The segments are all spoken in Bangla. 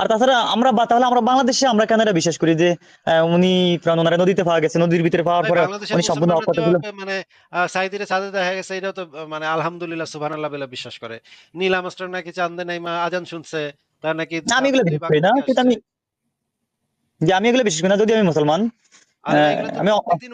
আর তাছাড়া আমরা বা- তাহলে আমরা বাংলাদেশে আমরা কেন এটা বিশ্বাস করি যে উনি কারণ ওনারা নদীতে পাওয়া গেছে নদীর ভিতরে পাওয়ার পরে উনি সম্পূর্ণ ছিল মানে সাইদিরে সাদে দেখা গেছে এটা তো মানে আলহামদুলিল্লাহ সুবহানাল্লাহ বলে বিশ্বাস করে। নীল আমস্টার নাকি চান্দে নাই মা আজান শুনছে তার নাকি আমি এগুলো বিশ্বাস করি না কিন্তু আমি যে আমি এগুলো বিশ্বাস করি না যদি আমি মুসলমান আমি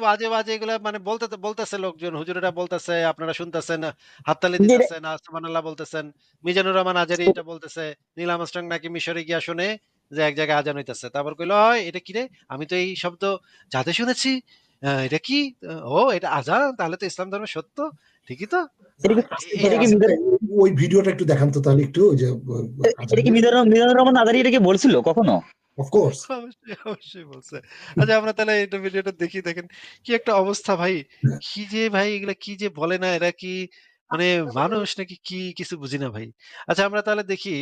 বাজে বাজে এগুলো মানে বলতে বলতেছে লোকজন হুজুরেরা বলতেছে আপনারা শুনতেছেন হাততালি দিতেছেন সুবহানাল্লাহ বলতেছেন মিজানুর রহমান আজারি এটা বলতেছে নীল আমস্ট্রং নাকি মিশরে গিয়া শুনে যে এক জায়গায় আজান হইতেছে তারপর কইলো এটা কি রে? আমি তো এই শব্দ যাতে শুনেছি এটা কি? ও এটা আজান? তাহলে তো ইসলাম ধর্ম সত্য ঠিকই তো? ওই ভিডিওটা একটু দেখান তো তাহলে একটু ওই যে এটা কি মিজানুর রহমান আজারি এটা কি বলছিল কখনো? অফকোর্স অবশ্যই অবশ্যই বলছে। আচ্ছা আমরা তাহলে এটা ভিডিওটা দেখি দেখেন কি একটা অবস্থা ভাই। কি যে ভাই এগুলা কি যে বলে না এরা কি মানে মানুষ নাকি কি কিছু বুঝি না ভাই। আচ্ছা আমরা তাহলে দেখি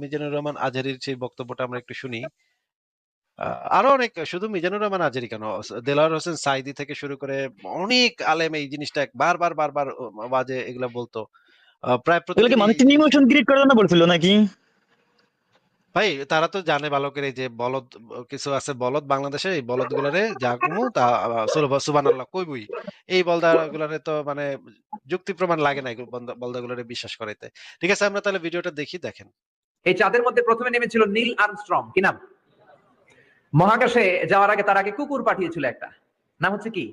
মিজানুর রহমান আজহারির সেই বক্তব্যটা আমরা একটু শুনি। আরও অনেক শুধু মিজানুর রহমান আজহারি কেন? দেলাওয়ার হোসেন সাইদি থেকে শুরু করে অনেক আলেম এই জিনিসটা বারবার বারবার বাজে এগুলা বলতো। প্রায় এগুলো কি প্রতিদিন এই মানুষের ইমোশন ক্রিয়েট করার জন্য বলছিল নাকি? ভাই, তারা তো জানে ভালো করে যে বলদ, কিছু আছে বলদ বাংলাদেশে, এই বলদ গুলারে যা কমু তা সুবান আল্লাহ কইবই। এই বলদা গুলারে তো মানে যুক্তি প্রমাণ লাগে না বলদা গুলারে বিশ্বাস করাইতে। ঠিক আছে, আমরা তাহলে ভিডিওটা দেখি, দেখেন। এই চাঁদের মধ্যে প্রথমে নেমেছিল নীল আর্মস্ট্রং, কি নাম? মহাকাশে যাওয়ার আগে তার আগে কুকুর পাঠিয়েছিল একটা। নাম হচ্ছে কি?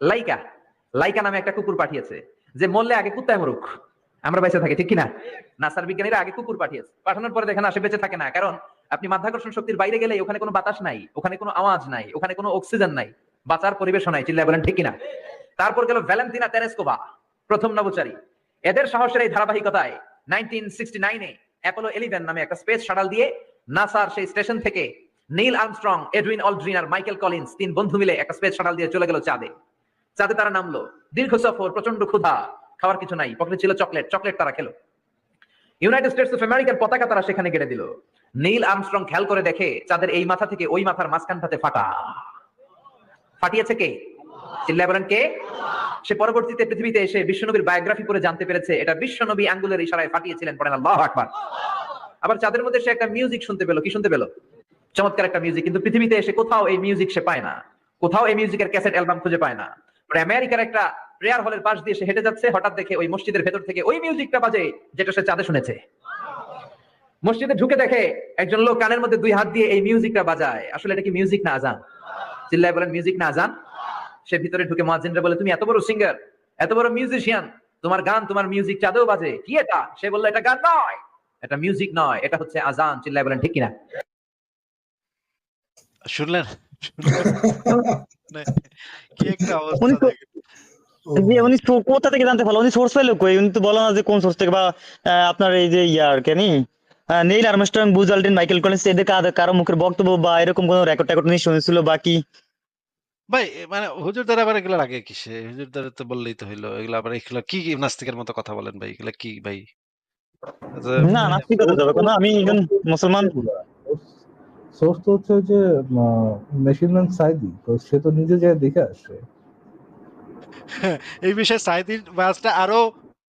লাইকা। লাইকা নামে একটা কুকুর পাঠিয়েছে, যে মরলে আগে কুত্তায় মরুক। আমরা বেঁচে থাকি, ঠিক কিনা? নাসার বিজ্ঞানীরা আগে কুকুর পাঠিয়েছে। পাঠানোর পরে দেখেন আসে বেঁচে থাকে না। কারণ আপনি মাধ্যাকর্ষণ শক্তির বাইরে গেলে ওখানে কোনো বাতাস নাই, ওখানে কোনো আওয়াজ নাই, ওখানে কোনো অক্সিজেন নাই, বাঁচার পরিবেশ নাই, চিল্লায় বলেন, ঠিক কিনা? তারপর গেল ভ্যালেন্টিনা তেরেসকোভা প্রথম নবচারী এদের সাহসের এই ধারাবাহিকতায় নাইনটিন সিক্সটি নাইনে অ্যাপোলো এলিভেন নামে একটা স্পেস শাটাল দিয়ে নাসার সেই স্টেশন থেকে নীল আর্মস্ট্রং, এডউইন অলড্রিন আর মাইকেল কলিন্স তিন বন্ধু মিলে একটা স্পেস শাটাল দিয়ে চলে গেল চাঁদে। চাঁদে তারা নামলো। দীর্ঘ সফর প্রচণ্ড ক্ষুধা খাওয়ার কিছু নাই। পকেটে ছিল চকলেট চকলেট তারা খেলো। ইউনাইটেড স্টেটস অফ আমেরিকার পতাকা তারা সেখানে গেড়ে দিল। নীল আর্মস্ট্রং খেয়াল করে দেখে চাঁদের এই মাথা থেকে ওই মাথার মাঝখানটাতে ফাটা। ফাটিয়েছে কে? চিল্লায় বলেন কে? সে পরবর্তীতে পৃথিবীতে এসে বিশ্বনবীর বায়োগ্রাফি করে জানতে পেরেছে, এটা বিশ্বনবী আঙ্গুলের ইশারায় ফাটিয়েছিলেন পড়েন আল্লাহ আকবার। আবার চাঁদের মধ্যে সে একটা মিউজিক শুনতে পেল, কি শুনতে পেল? চমৎকার একটা মিউজিক কিন্তু পৃথিবীতে এসে কোথাও এই মিউজিক সে পায় না। কোথাও এই মিউজিকের ক্যাসেট অ্যালবাম খুঁজে পায় না। আমেরিকার একটা প্রেয়ার হলের পাশ দিয়ে সে হেঁটে যাচ্ছে হঠাৎ দেখে ওই মসজিদের ভেতর থেকে ওই মিউজিকটা বাজে যেটা সে চাঁদে শুনেছে। মসজিদে ঢুকে দেখে একজন লোক কানের মধ্যে দুই হাত দিয়ে এই মিউজিকটা বাজায়। আসলে এটা কি মিউজিক না আজান? চিল্লায় বলেন মিউজিক না আজান? সে ভিতরে ঢুকে মহাজিনরা বলে তুমি এত বড় সিঙ্গার এত বড় মিউজিশিয়ান তোমার গান তোমার মিউজিক চাঁদেও বাজে। কি এটা? সে বলল এটা গান নয় এটা মিউজিক নয় এটা হচ্ছে আজান। চিল্লায় বলেন ঠিক কিনা? শুনলেন? শুনলেন? কি একটা অবস্থা যে উনি কোথা থেকে জানতে পারল? উনি সোর্স পাইলো কই? উনি তো বলো না যে কোন সোর্স থেকে বা আহ, আপনার এই যে ইয়ার কেনি নেইল আর্মস্ট্রং বুজ আলড্রিন মাইকেল কলিন্স এদের কারও কারও মুখের বক্তব্য বা এরকম কোনো রেকর্ড টেকর্ড উনি শুনেছিল বা কি? ভাই মানে হুজুর দ্বারা আবার এগুলো লাগে কিসে? হুজুর দ্বারা তো বললেই তো হইল। এগুলো আবার এগুলো কি কি নাস্তিকের মতো কথা বলেন ভাই? এগুলো কি ভাই? আচ্ছা, না নাস্তিকতা যাবে কোনো আমি একজন মুসলমান সোর্স তো হচ্ছে ওই যে মেশিন ম্যান সাইদি তো সে তো নিজে যায় দেখে আসে। এই বিষয়ে সাইদির ওয়াজটা আরও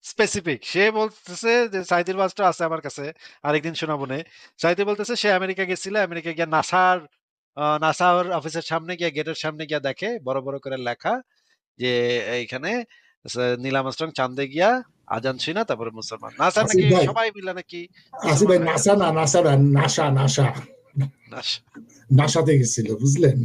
স্পেসিফিক সে বলতেছে যে সাইদির ওয়াজটা আছে আমার কাছে আরেকদিন শোনাবো নে। সাইদি বলতেছে সে আমেরিকা গেছিল আমেরিকা গিয়ে নাসার নাসার অফিসের সামনে গিয়ে গেটের সামনে গিয়ে দেখে বড় বড় করে লেখা যে এইখানে নীলাম আর্মস্ট্রং চান্দে গিয়া আজান শুনা তারপরে মুসলমান। আসিফ নাকি। সবাই মিলে নাকি আসিফ ভাই নাসা না নাসা না নাসা নাসা নাস- নাসাতে গেছিল বুঝলেন?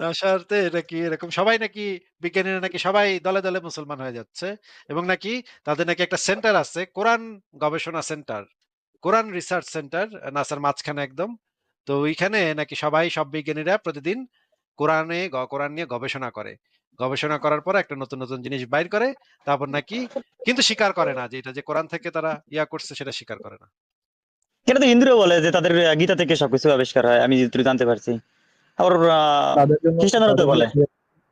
নাসারতে নাকি এরকম সবাই নাকি বিজ্ঞানীরা নাকি সবাই দলে দলে মুসলমান হয়ে যাচ্ছে এবং নাকি তাদের নাকি একটা সেন্টার আছে কোরআন গবেষণা সেন্টার কোরআন রিসার্চ সেন্টার নাসার মাঝখানে একদম। তো ওইখানে নাকি সবাই সব বিজ্ঞানীরা প্রতিদিন কোরআনে কোরআন নিয়ে গবেষণা করে। গবেষণা করার পর একটা নতুন নতুন জিনিস বাইর করে তারপর নাকি কিন্তু স্বীকার করে না যে এটা যে কোরআন থেকে তারা ইয়া করছে সেটা স্বীকার করে না। এটা তো হিন্দুরাও বলে যে তাদের গীতা থেকে সবকিছু আবিষ্কার হয় আমি যতটুকু জানতে পারছি। আবার খ্রিস্টানরা তো বলে।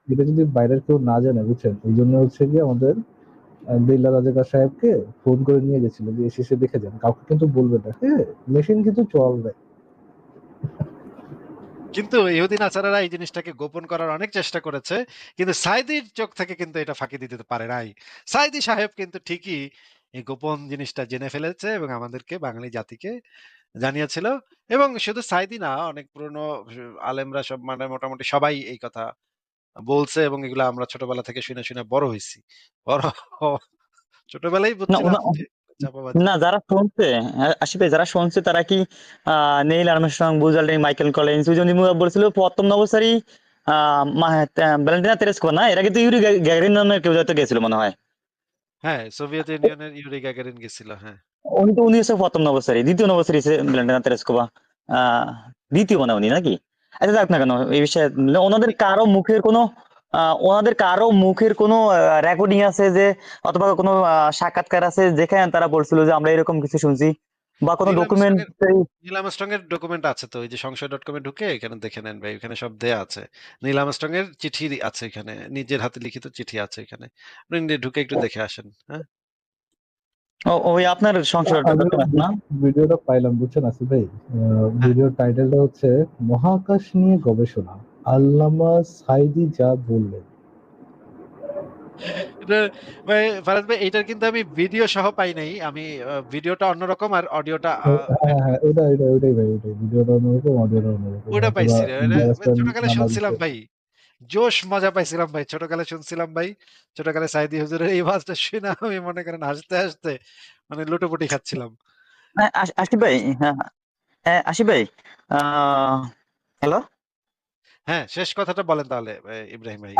এটা যদি বাইরের কেউ না জানে বুঝছেন? এই জন্য হচ্ছে কি আমাদের বিল্লা রাজাকার সাহেবকে ফোন করে নিয়ে গেছিল যে এসে এসে দেখে যান। কাউকে কিন্তু বলবে না হ্যাঁ? মেশিন কিন্তু চলবে কিন্তু ইহুদিন আচারারা এই জিনিসটাকে গোপন করার অনেক চেষ্টা করেছে কিন্তু সাইদির চোখ থেকে কিন্তু এটা ফাঁকি দিতে পারে নাই। সাইদি সাহেব কিন্তু ঠিকই এই গোপন জিনিসটা জেনে ফেলেছে এবং আমাদেরকে বাঙালি জাতিকে জানিয়েছিল। এবং শুধু সাইদি না অনেক পুরনো আলেমরা সব মানে মোটামুটি সবাই এই কথা বলছে এবং এগুলো আমরা ছোটবেলা থেকে শুনে শুনে বড় হয়েছি। বড় ছোটবেলায় না যারা শুনছে আ- যারা শুনছে তারা কি আহ, Neil Armstrong Buzz Michael Collins ওই জন্য বলছিল প্রথম নবসারী ভ্যালেন্টিনা তেরেস্কোভা না? এরা কিন্তু ইউরি গ্যাগারিন নামের কেউ হয়তো গেছিল মনে হয়। হ্যাঁ সোভিয়েত ইউনিয়নের ইউরি গ্যাগারিন গেছিল হ্যাঁ। উনি তো প্রথম নবসারি দ্বিতীয় নবসারি তেরেস্কোভা। দ্বিতীয় মানে উনি নাকি? আচ্ছা যাক না কেন, এই বিষয়ে ওনাদের কারও মুখের কোনো ওনাদের কারও মুখের কোনো রেকর্ডিং আছে যে, অথবা কোনো সাক্ষাৎকার আছে যেখানে তারা বলছিল যে, আমরা এরকম কিছু শুনছি? বা কোনো ডকুমেন্ট নীল আমস্ট্রং এর ডকুমেন্ট আছে তো ওই যে সংশয় ডট কমে ঢুকে এখানে দেখে নেন ভাই এখানে সব দেয়া আছে। নীল আমস্ট্রং এর চিঠি আছে এখানে নিজের হাতে লিখিত চিঠি আছে এখানে। আপনি ঢুকে একটু দেখে আসেন হ্যাঁ? ওই আপনার আমি না ভিডিওটা পাইলাম বুঝছেন আসিফ ভাই? ভিডিওর টাইটেলটা হচ্ছে মহাকাশ নিয়ে গবেষণা আল্লামা সাইদি যা বললেন। এটা ভাই ফারাজ ভাই এটার কিন্তু আমি ভিডিও সহ পাই নাই। আমি ভিডিওটা অন্যরকম আর অডিওটা হ্যাঁ হ্যাঁ ওটা ওটা ওটাই ভাই ওটাই ভিডিওটা অন্যরকম অডিওটা অন্যরকম। ওটা পাইছি রে। ছোটকালে শুনছিলাম ভাই। জোশ মজা পাইছিলাম ভাই ছোটকালে শুনছিলাম ভাই। ছোটকালে সাইদি হুজুরের এই ওয়াজটা শুনে আমি মনে করেন হাসতে হাসতে মানে লুটোপুটি খাচ্ছিলাম। হ্যাঁ, আশিফ ভাই হ্যাঁ হ্যাঁ, আশিফ ভাই হ্যালো? হ্যাঁ শেষ কথাটা বলেন তাহলে ইব্রাহিম ভাই।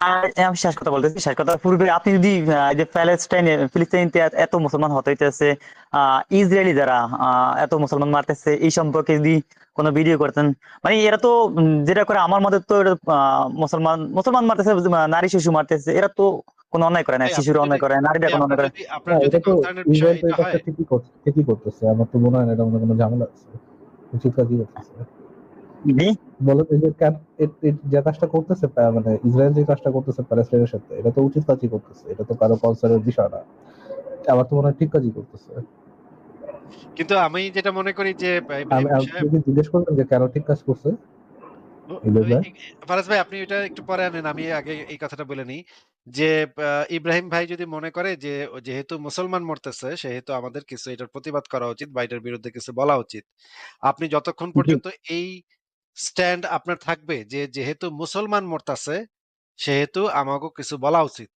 আমি শেষ কথা বলতেছি শেষ কথা পূর্বে আপনি যদি যে প্যালেস্টাইনে ফিলিস্তিনিতে এত- মুসলমান হতে হইতেছে আহ, ইসরায়েলি যারা আহ, এত মুসলমান মারতেছে এই সম্পর্কে যদি কোনো ভিডিও করতেন। মানে এরা তো যেটা করে আমার মতে তো এটা, আহ, মুসলমান মুসলমান মারতেছে নারী শিশু মারতেছে এরা তো কোনো অন্যায় করে না শিশুরা অন্যায় করে নারীরা কোনো অন্যায় করে। এটা তো ইসরায়েল ঠিকই ঠিকই করতেছে আমার তো মনে হয় না এটা মনে কোনো ঝামেলা আছে। উচিত কাজই করতেছে জি বলো যে যে কাজটা করতেছে মানে ইসরায়েল যে কাজটা করতেছে প্যালেস্টাইনের সাথে এটা তো উচিত কাজই করতেছে এটা তো কারও কনসার্নের বিষয় না। আমার তো মনে হয় ঠিক কাজই করতেছে। কিন্তু আমি যেটা মনে করি যে ইব্রাহিম আপনি জিজ্ঞেস করবেন যে কেন ঠিক কাজ করছে ফারাজ ভাই আপনি এটা একটু পরে আনেন আমি আগে এই কথাটা বলে নিই। যে ইব্রাহিম ভাই যদি মনে করে যে যেহেতু মুসলমান মরতেছে সেহেতু আমাদের কিছু এটার প্রতিবাদ করা উচিত বা এটার বিরুদ্ধে কিছু বলা উচিত। আপনি যতক্ষণ পর্যন্ত এই স্ট্যান্ড আপনার থাকবে যে যেহেতু মুসলমান মরতেছে সেহেতু আমাকে কিছু বলা উচিত।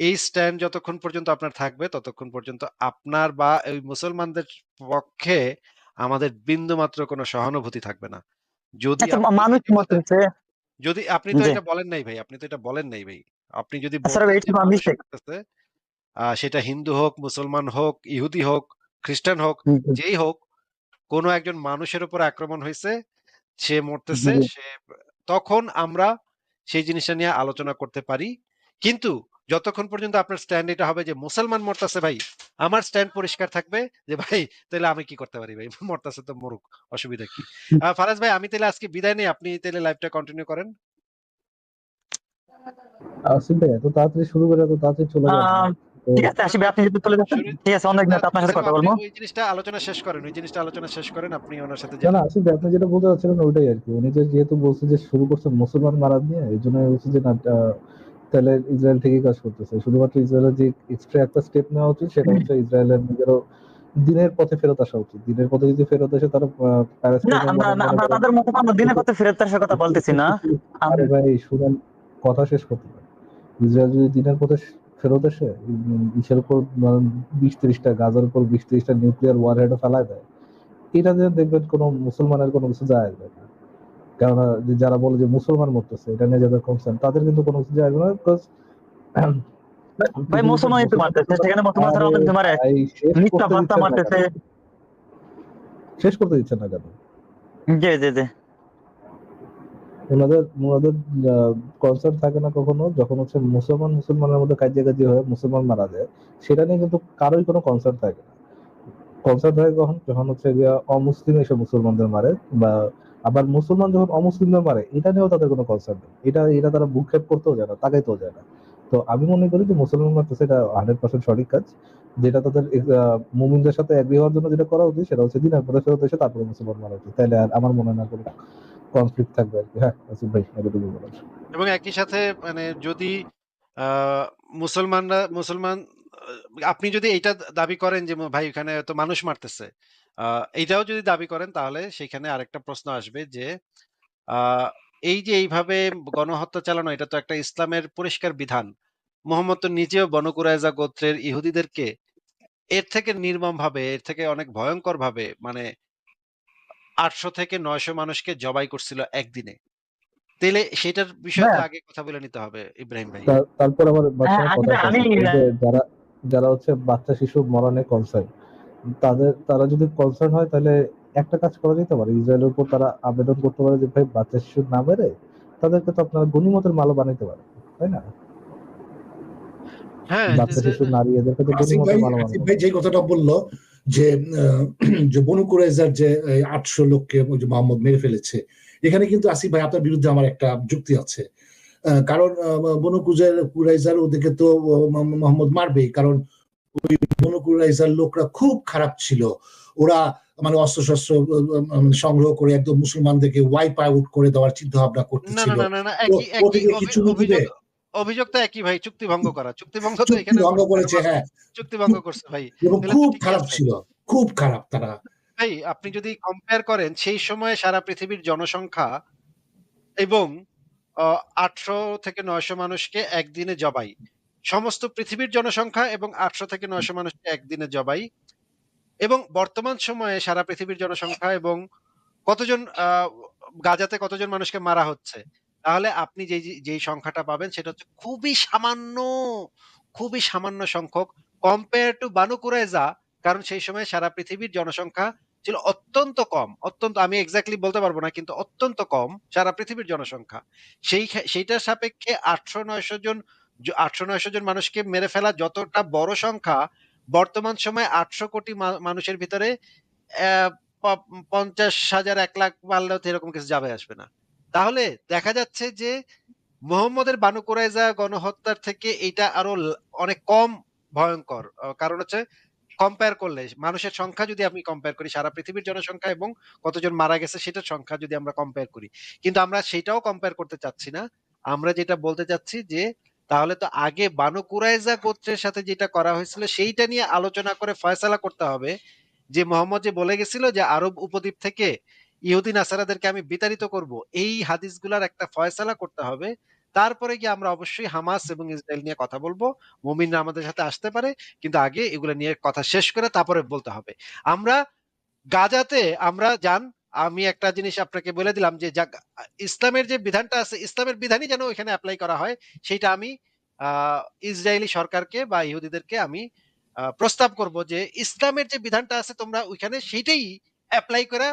এই স্ট্যান্ড যতক্ষণ পর্যন্ত আপনার থাকবে ততক্ষণ পর্যন্ত আপনার বা ওই মুসলমানদের পক্ষে আমাদের বিন্দু মাত্র কোনো সহানুভূতি থাকবে না। যদি আচ্ছা আপনি মানুষ মরতেছে যদি আপনি তো এটা বলেন নাই ভাই আপনি তো এটা বলেন নাই ভাই। আপনি যদি আহ, সেটা হিন্দু হোক মুসলমান হোক ইহুদি হোক খ্রিস্টান হোক। যেই হোক কোনো একজন মানুষের উপর আক্রমণ হয়েছে সে মরতেছে সে তখন আমরা সেই জিনিসটা নিয়ে আলোচনা করতে পারি। কিন্তু যতক্ষণ পর্যন্ত আপনার স্ট্যান্ড এটা হবে যে মুসলমান মরতেছে ভাই আমার স্ট্যান্ড পরিষ্কার থাকবে যে ভাই তাহলে আমি কি করতে পারি ভাই? মরতেছে তো মরুক অসুবিধা কি? ফারাজ ভাই আমি তাহলে আজকে বিদায় নেই আপনি তাহলে লাইভটা কন্টিনিউ করেন। আসিফ ভাই এত তাড়াতাড়ি শুরু করে এত তাড়াতাড়ি চলে তো ঠিক আছে ভাই আপনি যদি চলে যাচ্ছেন ঠিক আছে অনেক আপনার সাথে কথা বলব। ওই জিনিসটা আলোচনা শেষ করেন ওই জিনিসটা আলোচনা শেষ করেন আপনি ওনার সাথে না যান। না আসিফ আপনি যেটা বলতে চাচ্ছিলেন ওইটাই আর কি। উনি যে যেহেতু বলছে যে শুরু করছে মুসলমান মারা দিয়ে এই জন্য বলছে যে না তাহলে ইসরায়েল ঠিকই কাজ করতেছে। শুধুমাত্র ইসরায়েলের যে এক্সট্রা একটা স্টেপ নেওয়া উচিত সেটা হচ্ছে ইসরায়েলের নিজেরও দিনের পথে ফেরত আসা উচিত। দিনের পথে যদি ফেরত আসে তারা আমরা তাদের মতো আমরা দিনের পথে ফেরত আসার কথা বলতেছি না। আরে ভাই শুনেন কথা শেষ করতে পারে। ইসরায়েল যদি দিনের পথে ফেরত উম, ইসের উপর বিশ ত্রিশটা গাজার উপর বিশ ত্রিশটা নিউক্লিয়ার ওয়ার হেডে ফেলায় দেয়। এটা যে দেখবেন কোনো মুসলমানের কোনো কিছু যায় আসবে না। কেননা যে যারা বলে যে মুসলমান মরতেছে এটা নিয়ে যাদের কনসার্ন তাদের কিন্তু কোনো কিছু যায় আসবে না বিকজ ভাই মুসলমানই তো মারতেছে সেখানে মুসলমান ছাড়া অনেক মারে মিথ্যা মারতেছে। শেষ করতে দিচ্ছেন না কেন? জি জি জি। ওনাদের ওনাদের কনসার্ট থাকে না কখনো, যখন হচ্ছে মুসলমান, মুসলমানের মধ্যে কাজিয়া হয়, মুসলমান মারা যায়, সেটা নিয়ে কিন্তু কারোই কোনো কনসার্ট থাকে না। কনসার্ট হয় কখন? যখন হচ্ছে গিয়া অমুসলিম এসে মুসলমানদের মারে, বা আবার মুসলমান যখন অমুসলিমদের মারে, এটা নিয়েও তাদের কোনো কনসার্ট নেই। এটা এটা তারা ভূক্ষেপ করতেও যায় না, তাকাইতেও যায় না। তো আমি মনে করি যে মুসলমান মারতেছে এটা হান্ড্রেড পার্সেন্ট সঠিক কাজ। যেটা তাদের মুমিনদের সাথে এগ্রি হওয়ার জন্য যেটা করা উচিত সেটা হচ্ছে দিনের পরে ফেরত এসে তারপরে মুসলমান মারা উচিত। তাহলে আর আমার মনে না কোনো কনফ্লিক্ট থাকবে আর কি। হ্যাঁ আসিফ ভাই এতটুকু বলার। এবং একই সাথে মানে যদি মুসলমানরা, মুসলমান আপনি যদি এটা দাবি করেন যে ভাই এখানে তো মানুষ মারতেছে এইটাও যদি দাবি করেন তাহলে সেখানে আরেকটা প্রশ্ন আসবে যে এই যে এইভাবে গণহত্যা চালানো, এটা তো একটা ইসলামের পরিষ্কার বিধান। মোহাম্মদ তো নিজেও বনু কুরাইজা গোত্রের ইহুদিদেরকে এর থেকে নির্মম ভাবে এর থেকে অনেক ভয়ঙ্কর ভাবে মানে আটশো থেকে নয়শো মানুষকে জবাই করছিল একদিনে। তাহলে সেটার বিষয়ে হ্যাঁ। আগে কথা বলে নিতে হবে ইব্রাহিম ভাই। তারপর বাদশাহ হ্যাঁ, যারা যারা হচ্ছে বাচ্চা শিশু মরণে কনসার্ন তাদের তারা যদি কনসার্ন হয় তাহলে একটা কাজ করা যেতে পারে। ইসরায়েলের উপর তারা আবেদন করতে পারে যে ভাই বাচ্চা শিশু না মেরে তাদেরকে তো আপনারা গণিমতের মালও বানাইতে পারে তাই না? বাচ্চা যে- শিশু নারী ভাই কথাটা বলল যে যে বনু কুরাইজার যে আটশো লোককে মোহাম্মদ মেরে ফেলেছে এখানে কিন্তু আসিফ ভাই আপনার বিরুদ্ধে আমার একটা যুক্তি আছে। কারণ বনু কুজার কুরাইজার ওদেরকে তো মোহাম্মদ- মারবেই কারণ ওই বনু কুরাইজার লোকরা খুব খারাপ ছিল। ওরা মানে অস্ত্র শস্ত্র সংগ্রহ করে একদম মুসলমানদেরকে ওয়াইপ আউট করে দেওয়ার চিন্তা ভাবনা করতেছিল। কিছু। অভিযোগ তো একই ভাই চুক্তি ভঙ্গ করা। চুক্তি ভঙ্গ তো এখানে ভঙ্গ করেছে হ্যাঁ। চুক্তি ভঙ্গ করছে ভাই। খুব খারাপ ছিল খুব খারাপ তারা। ভাই আপনি যদি কম্পেয়ার করেন সেই সময় সারা পৃথিবীর জনসংখ্যা এবং আটশো থেকে নয়শো মানুষকে একদিনে জবাই। সমস্ত পৃথিবীর জনসংখ্যা এবং আটশো থেকে নয়শো মানুষকে একদিনে জবাই। এবং বর্তমান সময়ে সারা পৃথিবীর জনসংখ্যা এবং কতজন আহ, গাজাতে কতজন মানুষকে মারা হচ্ছে? তাহলে আপনি যেই যেই সংখ্যাটা পাবেন সেটা হচ্ছে খুবই সামান্য খুবই সামান্য সংখ্যক কম্পেয়ার টু বানু কুরাইজা কারণ সেই সময় সারা পৃথিবীর জনসংখ্যা ছিল অত্যন্ত কম, অত্যন্ত, আমি এক্স্যাক্টলি বলতে পারব না, কিন্তু অত্যন্ত কম সারা পৃথিবীর জনসংখ্যা। সেই সেইটার সাপেক্ষে আটশো নয়শো জন আটশো নয়শো জন মানুষকে মেরে ফেলা যতটা বড় সংখ্যা, বর্তমান সময় আটশো কোটি মানুষের ভিতরে পঞ্চাশ হাজার, এক লাখ মারলেও তো এরকম কিছু যাবে, আসবে না। তাহলে দেখা যাচ্ছে যে মোহাম্মদের বানু কুরাইজা গণহত্যার থেকে এটা আরও অনেক কম ভয়ঙ্কর। কারণ হচ্ছে কম্পেয়ার করলে, মানুষের সংখ্যা যদি আমি কম্পেয়ার করি, সারা পৃথিবীর জনসংখ্যা এবং কতজন মারা গেছে সেটার সংখ্যা যদি আমরা কম্পেয়ার করি। কিন্তু আমরা সেটাও কম্পেয়ার করতে চাচ্ছি না। আমরা যেটা বলতে চাচ্ছি যে, তাহলে তো আগে বানু কুরাইজা গোত্রের সাথে যেটা করা হয়েছিল, সেইটা নিয়ে আলোচনা করে ফয়সালা করতে হবে। যে মোহাম্মদ যে বলে গেছিল যে আরব উপদ্বীপ থেকে ইহুদি নাসারাদেরকে আমি বিতাড়িত করব। এই হাদিসগুলার একটা ফয়সালা করতে হবে। তারপরে গিয়ে আমরা অবশ্যই হামাস এবং ইসরায়েল নিয়ে কথা বলব। মুমিনরা আমাদের সাথে আসতে পারে, কিন্তু আগে এগুলো নিয়ে কথা শেষ করে তারপরে বলতে হবে। আমরা গাজাতে, আমরা যান আমি একটা জিনিস আপনাকে বলে দিলাম যে ইসলামের যে বিধানটা আছে, ইসলামের বিধানই যেন ওইখানে অ্যাপ্লাই করা হয়, সেটা আমি ইসরায়েলি সরকারকে বা ইহুদিদেরকে আমি প্রস্তাব করব যে ইসলামের যে বিধানটা আছে তোমরা ওইখানে সেইটাই অ্যাপ্লাই করে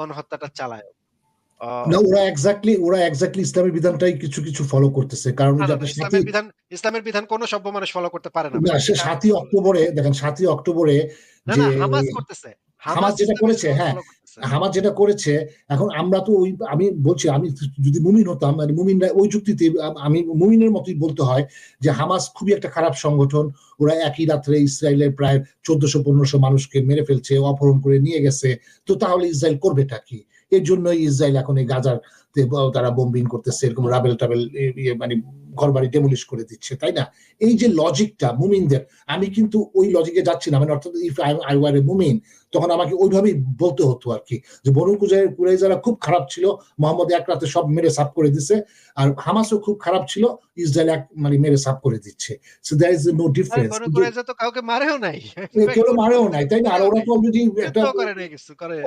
গণহত্যাটা চালায়। না ওরা এক্স্যাক্টলি ওরা এক্স্যাক্টলি ইসলামের বিধানটাই কিছু কিছু ফলো করতেছে। কারণ ইসলামের বিধান ইসলামের বিধান কোনো সভ্য মানুষ ফলো করতে পারে না। না সে সাতই অক্টোবরে দেখেন সাতই অক্টোবরে না যে হামাস করতেছে। হামাস যেটা করেছে, হ্যাঁ, করতেছে। হামাস যেটা করেছে, এখন আমরা তো ওই, আমি বলছি, আমি যদি মুমিন হতাম মানে মুমিনরা ওই যুক্তিতে, আমি মুমিনের মতোই বলতে হয় যে হামাস খুবই একটা খারাপ সংগঠন। ওরা একই রাত্রে ইসরায়েলের প্রায় চোদ্দশো, পনেরোশো মানুষকে মেরে ফেলছে, অপহরণ করে নিয়ে গেছে। তো তাহলে ইসরায়েল করবেটা কি? এর জন্যই ইসরায়েল এখন এই গাজার তারা বোম্বিং করতেছে, এরকম রাবেল টাবেল ইয়ে মানে ঘর বাড়ি ডেমোলিশ করে দিচ্ছে, তাই না? এই যে লজিকটা মুমিনদের, আমি কিন্তু ওই লজিকে যাচ্ছি না মানে অর্থাৎ ইফ আই ওয়ার এ মুমিন তখন আমাকে ওইভাবেই বলতে হতো আর কি যে বনু কুজাই কুরাইজারা খুব খারাপ ছিল মোহাম্মদ এক রাতে সব মেরে সাফ করে দিছে আর হামাসও খুব খারাপ ছিল ইসরায়েল এক মানে মেরে সাফ করে দিচ্ছে। So there is no difference তো কাউকে মারেও নাই। কেউ মারেও নাই তাই না? আর ওরা তো অলরেডি একটা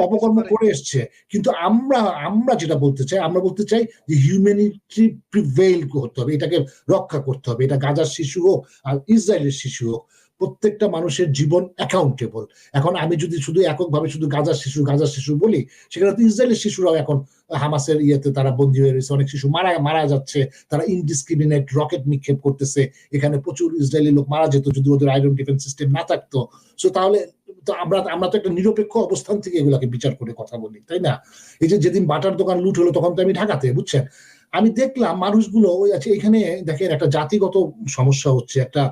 অপকর্ম করে। করে এসছে। কিন্তু আমরা আমরা যেটা বলতে চাই আমরা বলতে চাই যে হিউম্যানিটি প্রিভেইল করতে হবে এটাকে রক্ষা করতে হবে এটা গাজার শিশু হোক আর ইসরায়েলের শিশু হোক। প্রত্যেকটা মানুষের জীবন অ্যাকাউন্টেবল এখন আমি যদি শুধু এককভাবে শুধু গাজার শিশু গাজার শিশু বলি, সেখানে তো ইসরায়েলের শিশুরাও এখন হামাসের ইয়েতে তারা বন্দী হয়ে রয়েছে। অনেক শিশু মারা মারা যাচ্ছে, তারা ইনডিসক্রিমিনেট রকেট নিক্ষেপ করতেছে। এখানে প্রচুর ইসরায়েলি লোক মারা যেত যদি ওদের আয়রন ডিফেন্স সিস্টেম না থাকতো। সো তাহলে তো আমরা আমরা তো একটা নিরপেক্ষ অবস্থান থেকে এগুলাকে বিচার করে কথা বলি, তাই না? এই যে যেদিন বাটার দোকান লুট হলো, তখন তো আমি ঢাকাতে, বুঝছেন? আমি দেখলাম মানুষগুলো ওই আছে, এখানে দেখেন একটা জাতিগত সমস্যা হচ্ছে। একটা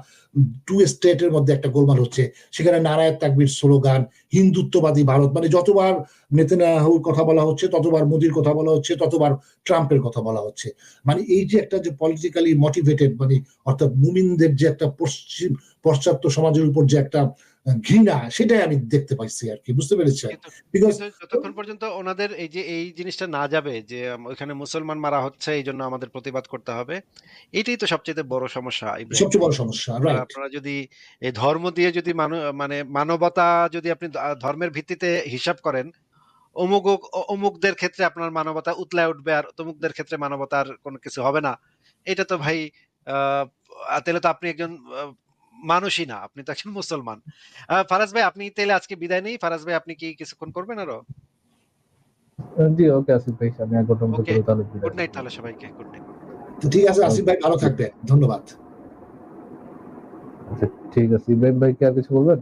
টু স্টেটের মধ্যে একটা গোলমাল হচ্ছে। সেখানে নারায়ণ তাকবির স্লোগান, হিন্দুত্ববাদী ভারত। মানে যতবার নেতানাহুর কথা বলা হচ্ছে, ততবার মোদির কথা বলা হচ্ছে, ততবার ট্রাম্পের কথা বলা হচ্ছে। মানে এই যে একটা যে পলিটিক্যালি মোটিভেটেড মানে অর্থাৎ মুমিনদের যে একটা পশ্চিম পশ্চাত্য সমাজের উপর যে একটা ঘৃণা সেটাই আমি দেখতে পাইছি আর কি বুঝতে পেরেছি যতক্ষণ পর্যন্ত ওনাদের এই যে এই জিনিসটা না যাবে যে ওইখানে মুসলমান মারা হচ্ছে এই জন্য আমাদের প্রতিবাদ করতে হবে এটাই তো সবচেয়ে বড় সমস্যা সবচেয়ে বড় সমস্যা আপনারা যদি এই ধর্ম দিয়ে যদি মানে মানবতা যদি আপনি ধর্মের ভিত্তিতে হিসাব করেন অমুক অমুকদের ক্ষেত্রে আপনার মানবতা উতলায় উঠবে আর তমুকদের ক্ষেত্রে মানবতার কোনো কিছু হবে না। এটা তো ভাই আহ তাহলে তো আপনি একজন মানুষই না আপনি তো একজন মুসলমান ফারাজ ভাই আপনি তাহলে আজকে বিদায় নেই। ফারাজ ভাই আপনি কি কিছুক্ষণ করবেন আরও? জি ওকে আসিফ ভাই আমি এক ঘণ্টার মধ্যে Okay. করে তাহলে গুড নাইট তাহলে সবাইকে গুড নাইট ঠিক আছে আসিফ ভাই ভালো থাকবেন। ধন্যবাদ। আচ্ছা ঠিক আছে ইব্রাহিম ভাই কি আর কিছু বলবেন?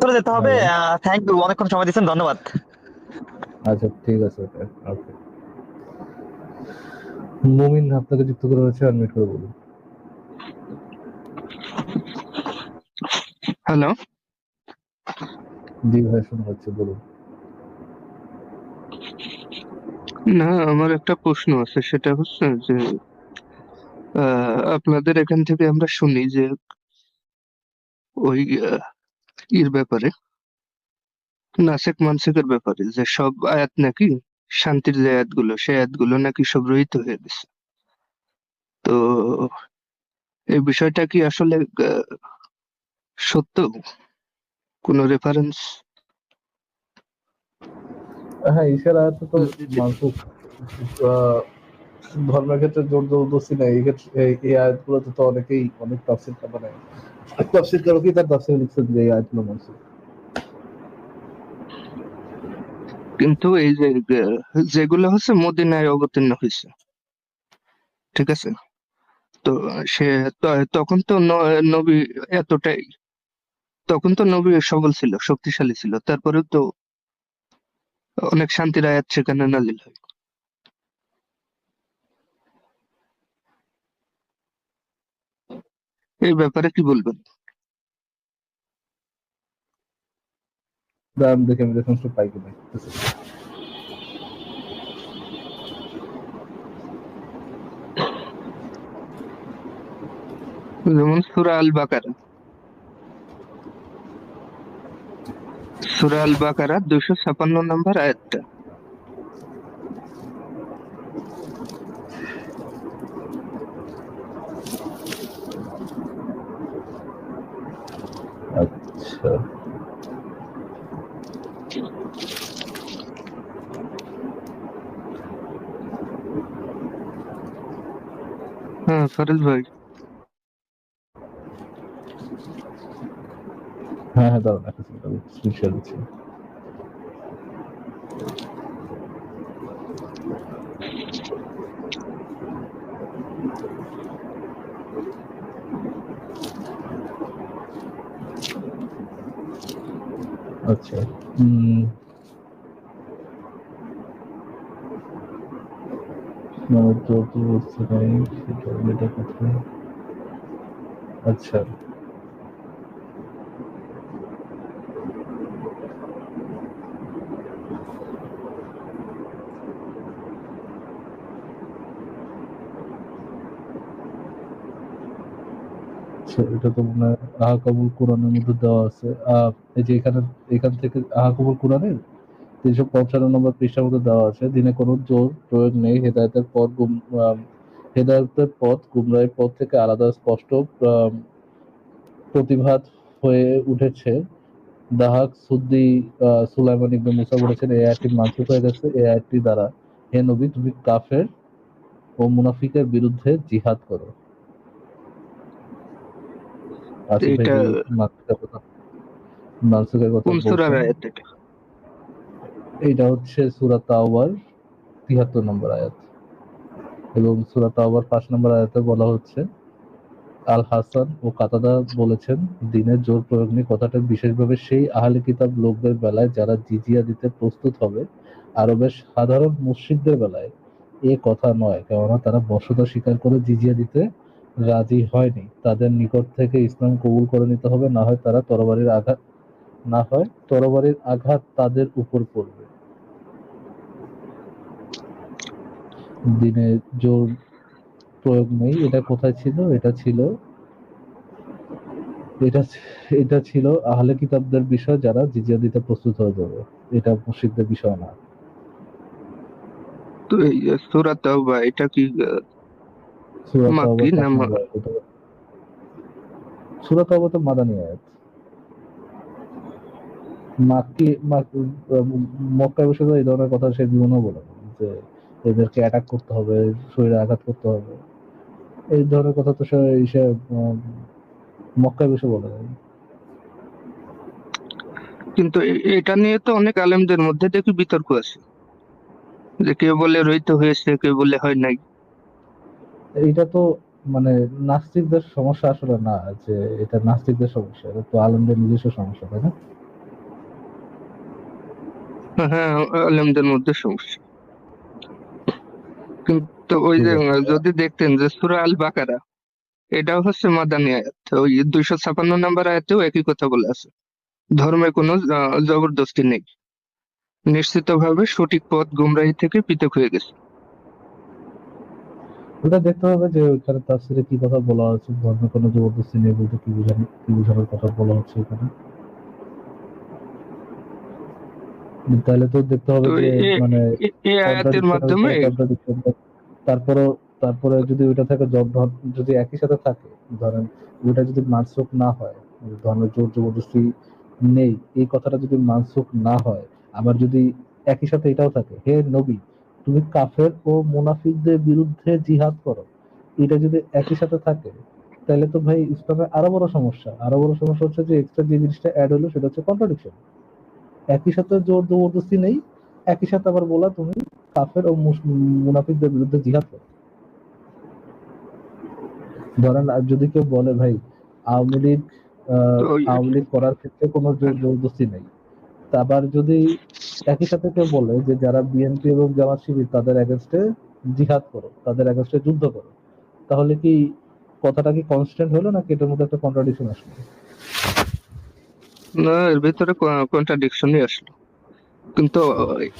চলে যেতে হবে। থ্যাংক ইউ অনেকক্ষণ সময় দিয়েছেন ধন্যবাদ। আচ্ছা ঠিক আছে ওকে। মুমিন আপনাকে যুক্ত করে রয়েছে আনমিট করে বলুন। হ্যালো জি ভাই শোনা যাচ্ছে বলুন। না আমার একটা প্রশ্ন আছে সেটা হচ্ছে যে আহ, আপনাদের এখান থেকে আমরা শুনি যে ওই ইর ব্যাপারে নাসেক মানসিকের ব্যাপারে যে সব আয়াত নাকি শান্তির যে আয়াতগুলো সেই আয়াতগুলো নাকি সব রহিত হয়ে গেছে। তো এই বিষয়টা কি আসলে সত্য? কোনো রেফারেন্স হ্যাঁ ঈশার আয়াত তো মানসুক ধর্মের ক্ষেত্রে জোর জবরদস্তি নাই। এই ক্ষেত্রে, এই- আয়াতগুলোতে তো অনেকেই অনেক তাফসির মানে তাফসির কারকই তার তাফসির লিখছেন যে এই আয়াতগুলো মানসুক কিন্তু এই যে যেগুলো হচ্ছে মদিনায় অবতীর্ণ হয়েছে। ঠিক আছে? তো সে তখন তো নবী এতটাই, তখন তো নবী সবল ছিল, শক্তিশালী ছিল। তারপরেও তো অনেক শান্তির আয়াত সেখানে নাজিল হয়। এই ব্যাপারে কি বলবেন? দাম দেখে আমি রেফারেন্সটা পাই কিনা যেমন সুরা আল বাকারা সুরা আল বাকারা দুশো ছাপান্ন নম্বর আয়াতটা। আচ্ছা। হ্যাঁ ফরিদ ভাই। হ্যাঁ হ্যাঁ দাঁড়ান একটা সেকেন্ড আমি স্ক্রিন শেয়ার দিচ্ছি। আচ্ছা বস্তু নেই সেটা এটা কোথায় আচ্ছা। আচ্ছা, এটা তো মনে হয় আহা কবুল কোরআনের মধ্যে দেওয়া আছে। আহ, এই যে এখানে এখান থেকে আহা কবুল কোরআনের? তিনশো পঞ্চান্ন নম্বর পৃষ্ঠার মধ্যে দেওয়া আছে দিনে কোনো জোর প্রয়োগ নেই হেদায়তের পথ হেদায়তের পথ গুমরাহের পথ থেকে আলাদা স্পষ্ট প্রতিভাত হয়ে উঠেছে। দাহাক সুদ্দি সুলাইমান ইবনে মুসা বলেছেন এই আয়াতটি মানসুখ হয়ে গেছে এই আয়াতটি দ্বারা। হে নবী তুমি কাফের ও মুনাফিকের বিরুদ্ধে জিহাদ করো। এটা কথা মানসুকের কথা কোন সুরার বলছেন আয়াত এটা হচ্ছে সুরা তাওবার তিয়াত্তর নম্বর আয়াত। এবং সুরা তাওবার পাঁচ নম্বর আয়াতে বলা হচ্ছে, আল হাসান ও কাতাদা বলেছেন, দিনের জোর প্রয়োগ নিয়ে কথাটা বিশেষভাবে সেই আহলে কিতাব লোকদের বেলায় যারা জিজিয়া দিতে প্রস্তুত হবে আরবের সাধারণ মুসলিমদের বেলায় এ কথা নয়। কেননা তারা বসতা স্বীকার করে জিজিয়া দিতে রাজি হয়নি। তাদের নিকট থেকে ইসলাম কবুল করে নিতে হবে, না হয় তারা তরবারির আঘাত, না হয় তরবারির আঘাত তাদের উপর পড়বে। দিনে জোর প্রয়োগ নেই। এটা কোথায় ছিল? এটা ছিল এটা এটা ছিল আহলে কিতাবদের বিষয় যারা জিজিয়া দিতে প্রস্তুত হয়ে যাবে। এটা মুশরিকদের বিষয় না। তো এই সুরা তাওবা এটা কি সূরা তাওবা সূরা তাওবা তো মাদানী আয়াত। মাক্কি মাক- মক্কায় বসে তো এই ধরনের কথা সে জীবনেও বলে যে এদেরকে অ্যাটাক করতে হবে শরীরে আঘাত করতে হবে। এই ধরনের কথা তো সে সে মক্কায় বসে বলে। কিন্তু এটা নিয়ে তো অনেক আলেমদের মধ্যে দেখি বিতর্ক আছে। যে কেউ বলে রহিত হয়েছে কেউ বলে হয় নাই। এইটা তো মানে নাস্তিকদের সমস্যা আসলে না যে এটা নাস্তিকদের সমস্যা এটা তো আলেমদের নিজস্ব সমস্যা তাই না? হ্যাঁ আলেমদের মধ্যে সমস্যা। কিন্তু ওই যে যদি দেখতেন যে সূরা আল বাকারা এটাও হচ্ছে মাদানী আয়াত। ওই দুইশো ছাপান্ন নাম্বার আয়াতেও একই কথা বলে আছে। ধর্মে কোনো জবরদস্তি নেই। নিশ্চিতভাবে সঠিক পথ গুমরাহি থেকে পৃথক হয়ে গেছে। ওটা দেখতে হবে যে ওইখানে সাথে কি কথা বলা হচ্ছে ধর্মে কোনো জবরদস্তি নেই বলতে কি বোঝানো কি বোঝানোর কথা বলা হচ্ছে এখানে। তাহলে তো দেখতে হবে যে মানে এই আয়াতের মাধ্যমে তারপরে তারপরে যদি ওইটা থাকে জব যদি একই সাথে থাকে ধরেন ওইটা যদি মানসুখ না হয় ধর্মের জোর জবরদস্তি নেই এই কথাটা যদি মানসুখ না হয় আবার যদি একই সাথে এটাও থাকে হে নবী তুমি কাফের ও মুনাফিকদের বিরুদ্ধে জিহাদ করো। এটা যদি একই সাথে থাকে তাহলে তো ভাই ইসলামে আরও বড় সমস্যা। আরও বড় সমস্যা হচ্ছে যে এক্সট্রা যে জিনিসটা অ্যাড হলো সেটা হচ্ছে কন্ট্রাডিকশন একই সাথে জোর জবরদস্তি নেই একই সাথে আবার বলা তুমি কাফের ও মুনাফিকদের বিরুদ্ধে জিহাদ করো। ধরেন যদি কেউ বলে ভাই আওয়ামী লীগ আওয়ামী লীগ করার ক্ষেত্রে কোনো জোর জবরদস্তি নেই। আবার যদি একই সাথে কেউ বলে যে যারা বিএনপি এবং জামাত শিবির তাদের এগেনস্টে জিহাদ করো তাদের এগেনস্টে যুদ্ধ করো তাহলে কি কথাটা কি কনস্ট্যান্ট হলো নাকি এটার মধ্যে একটা কন্ট্রাডিকশন আসলো? না এর ভিতরে কন্ট্রাডিকশনই আসলো। কিন্তু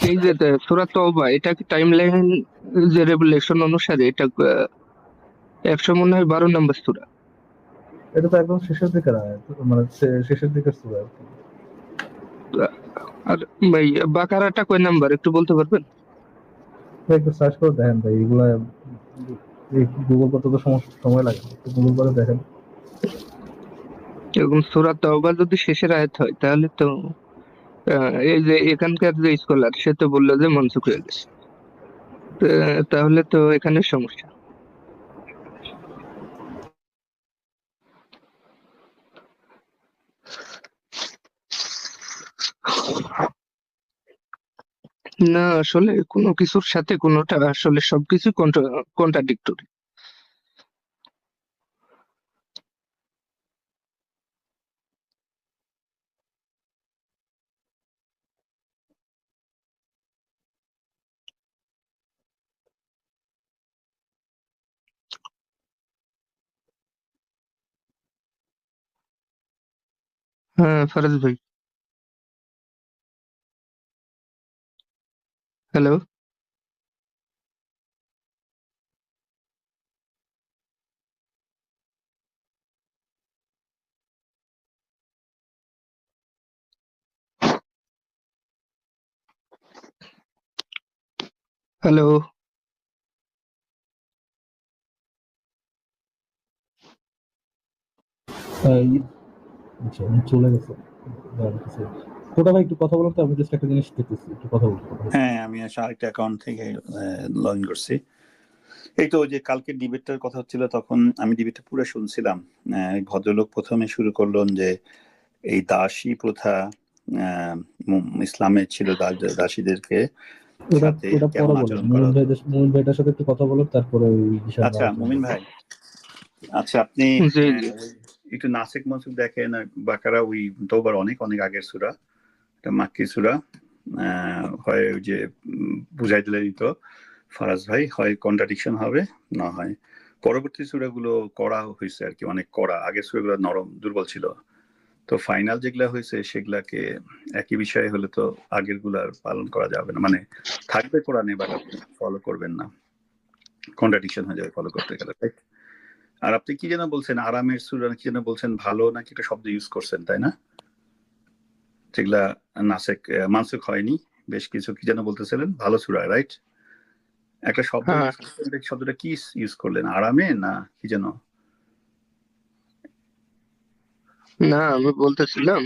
এই যে সূরা তওবা এটা কি টাইমলাইন যে রেগুলেশন অনুসারে এটা একশো মনে হয় বারো নম্বর সূরা। এটা তো একদম শেষের আয়াত মানে শেষের দিকের সূরা আর ভাই বাকারাটা কয় নাম্বার একটু বলতে পারবেন? একটু সার্চ করে দেখেন ভাই এগুলা গুগল করতে তো সময় লাগে গুগল করে দেখেন। এবং সূরা তওবা যদি শেষের আয়াত হয়, তাহলে তো এই যে এখানকার যে স্কলার সে তো বলল যে মনসুখ হয়ে গেছে। তাহলে তো এখানে সমস্যা। না, আসলে কোনো কিছুর সাথে কোনোটা আসলে সবকিছু কন্ট্রাডিক্টরি হ্যাঁ ফারাজ ভাই। হ্যালো হ্যালো আহ, ই- আচ্ছা উনি চলে গেছে। কোটা ভাই একটু কথা বলুন তো আমি জাস্ট একটা জিনিস দেখতেছি একটু কথা বলতে হ্যাঁ আমি আসলে আরেকটা অ্যাকাউন্ট থেকে লগ ইন করছি। এই তো ওই যে কালকে ডিবেটটার কথা হচ্ছিল তখন আমি ডিবেটটা পুরো শুনছিলাম। ভদ্রলোক প্রথমে শুরু করলেন যে এই দাসী প্রথা ইসলামে ছিল দাসীদেরকে সাথে একটু কথা বলুন তারপরে ওই আচ্ছা মুমিন ভাই। আচ্ছা আপনি। ওই একটু নাসিক মনসুক দেখেন বাকারা ওই তোবার অনেক অনেক আগের সুরা মাক্কি সুরা হয় ওই যে বুঝাই দিলেনই তো, ফারাজ ভাই, হয় কন্ট্রাডিকশন হবে, না হয়। পরবর্তী সুরাগুলো কড়া হয়েছে আর কি, অনেক কড়া, আগের সুরাগুলো নরম, দুর্বল ছিল। তো ফাইনাল যেগুলা হয়েছে সেগুলাকে একই বিষয়ে হলে তো আগেরগুলা আর পালন করা যাবে না। মানে থাকবে কোরআনে বাট ফলো করবেন না। কন্ট্রাডিকশন হয়ে যাবে ফলো করতে গেলে। right? আর আপনি কি যেন বলছেন আরামের সুরা কি যেন বলছেন ভালো নাকি একটা শব্দ ইউজ করছেন তাই না? যেগুলা নাসেক মানসুক হয়নি বেশ কিছু কি যেন বলতেছিলেন ভালো সুরা রাইট একটা শব্দ হ্যাঁ। শব্দটা কি ইউজ করলেন আরামে না কি যেন? না আমি বলতেছিলাম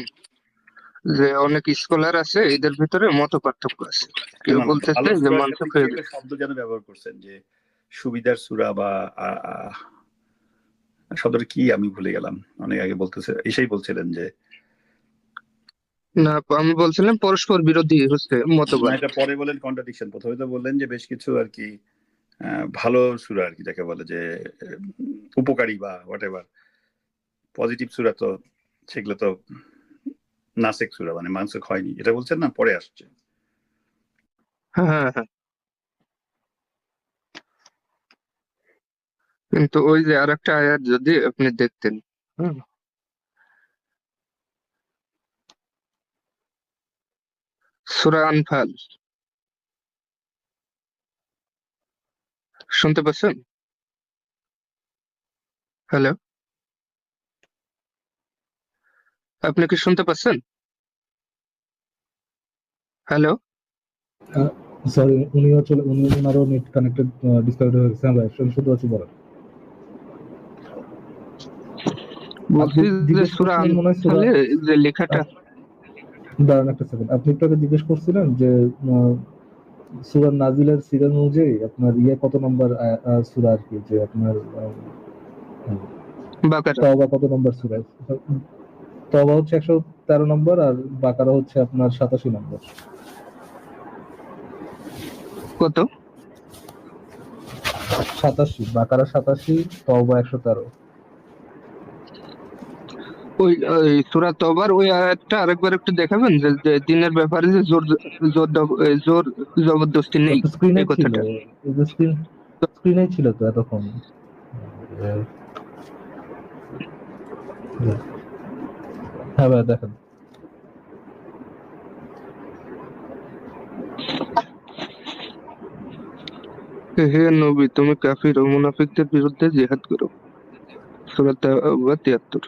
যে অনেক স্কলার আছে এদের ভিতরে মত পার্থক্য আছে। কেউ বলতেছে যে সূরার মানসুখ সাথে কি গেছে। একটা শব্দ যেন ব্যবহার করছেন যে সুবিধার সুরা বা শব্দটা কি আমি ভুলে গেলাম। অনেক আগে বলতেছে এসেই বলছিলেন যে না আমি বলছিলাম পরস্পর বিরোধী হচ্ছে মতবাদ। এটা পরে বলেন কন্ট্রাডিকশন প্রথমে তো বললেন যে বেশ কিছু আর কি ভালো সুরা আর কি যাকে বলে যে উপকারী বা হোয়াট এভার পজিটিভ সুরা তো সেগুলো তো নাসেক সুরা মানে মানসিক হয়নি। এটা বলছেন না? পরে আসছে। হ্যাঁ হ্যাঁ। কিন্তু ওই যে আরেকটা আয়াত যদি আপনি দেখতেন। হুম, সূরা আনফাল। শুনতে পাচ্ছেন? হ্যালো? আপনি কি শুনতে পাচ্ছেন? হ্যালো? সরি উনি হচ্ছে উনি ওনারও নেট কানেক্টেড ডিসকানেক্ট হয়ে গেছে। আমরা শুধু শুধু হচ্ছে বলেন বলছি যে জিজ্ঞেস করছিলেন যে লেখাটা দাঁড়ান একটা সেকেন্ড আপনি একটু জিজ্ঞেস করছিলেন যে সুরার নাজিলের অনুযায়ী আপনার ইয়ে কত নম্বর সুরা আর কি যে আপনার বাকারা। কত নম্বর সুরা? হচ্ছে একশো তেরো নম্বর আর বাকারা হচ্ছে আপনার সাতাশি নম্বর। কত? সাতাশি বাকারা সাতাশি তবা একশো তেরো। ওই ওই সূরা তবার ওই আয়াতটা আরেকবার একটু দেখাবেন? যে দিনের ব্যাপারে যে জোর জোর জোর জবরদস্তি নেই স্ক্রিনে কথাটা। স্ক্রিন ছিল তো এতক্ষণ। হ্যাঁ ভাই দেখেন। হে নবী তুমি কাফির ও মুনাফিকদের বিরুদ্ধে জিহাদ করো। সূরা তাওবা 73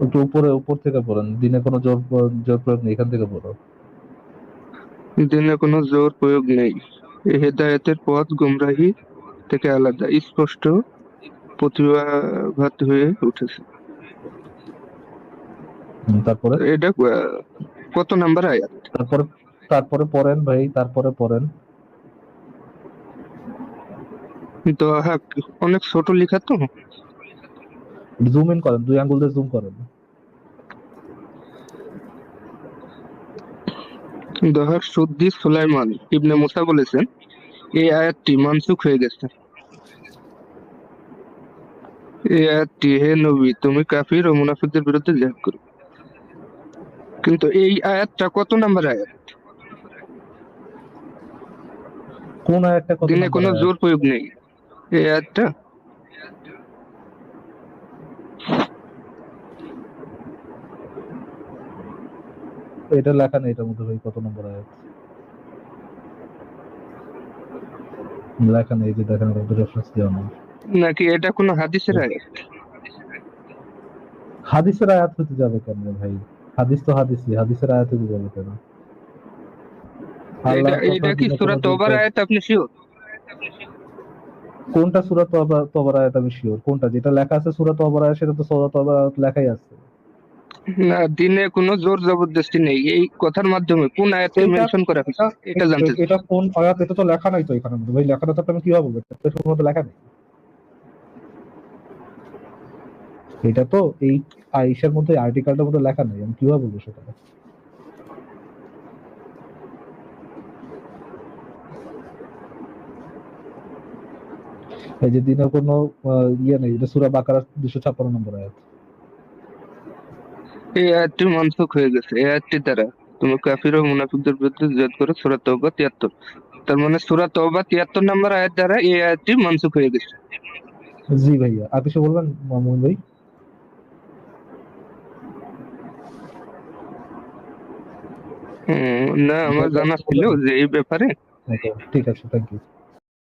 একটু উপরে উপর থেকে পড়েন। দিনে কোনো জোর জোর প্রয়োগ নেই এখান থেকে পড়ো। দিনে কোনো জোর প্রয়োগ নেই। হেদায়েতের পথ গুমরাহি থেকে আলাদা স্পষ্ট প্রতিভাবাদ হয়ে উঠেছে। তারপরে? এটা কত নাম্বার আয়াত? তারপরে তারপরে পড়েন ভাই তারপরে পড়েন। তো হ্যাঁ অনেক ছোট লেখা তো। জুম ইন করেন দুই আঙ্গুল দিয়ে জুম করেন। দহার সুদ্দি সুলাইমান ইবনে মুসা বলেছেন এই আয়াতটি মানসুখ হয়ে গেছে। এই আয়াতটি হে নবী তুমি কাফির ও মুনাফিকদের বিরুদ্ধে জিহাদ করো। কিন্তু এই আয়াতটা কত নাম্বার আয়াত? কোন একটা কত দিনে কোনো জোর প্রয়োগ নেই। এই আয়াতটা এটা লেখা নেই এটার মধ্যে ভাই কত নম্বর আয়াত? লেখা নেই যে দেখেন এটা রেফারেন্স দেওয়া নেই। নাকি এটা কোনো হাদিসের আয়াত? হাদিসের আয়াত হতে যাবে কেন ভাই? হাদিস তো হাদিসই হাদিসের আয়াত হতে যাবে কেন? এটা কি সূরা তওবার আয়াত আপনি শিওর কোনটা সূরা তওবা তওবার আয়াত আমি শিওর কোনটা? যেটা লেখা আছে সূরা তওবার আয়াত সেটা তো সূরা তওবার আয়াত লেখাই আছে। না দিনে কোনো জোর জবরদস্তি নেই। এই কথার মাধ্যমে কোন আয়াতে মেনশন করা হয়েছে এটা জানতে। এটা কোন আয়াত? এটা তো লেখা নাই তো এখানে। ভাই লেখাটা তো আমি কীভাবে বলব? এটা তো শুধুমাত্র লেখা নেই। এটা তো এই আইসের মধ্যে আর্টিকেলটার মধ্যে লেখা নেই। আমি কীভাবে বলব সেটা? এই যে দিনের কোনো ইয়ে নেই। এটা সুরা বাকারা দুশো ছাপ্পান্ন নম্বর আয়াত। এই আয়াতটি মনসুখ হয়ে গেছে। এই আয়াতটি দ্বারা তুমি কাফির ও মুনাফিকদের বিরুদ্ধে জিহাদ করো সূরা তওবা 73 তার মানে সূরা তওবা 73 নম্বর আয়াত দ্বারা এই আয়াতটি মনসুখ হয়ে গেছে। জি ভাইয়া আর কিছু বলবেন মামুন ভাই? না আমার জানা ছিল যে এই ব্যাপারে। ঠিক আছে থ্যাংক ইউ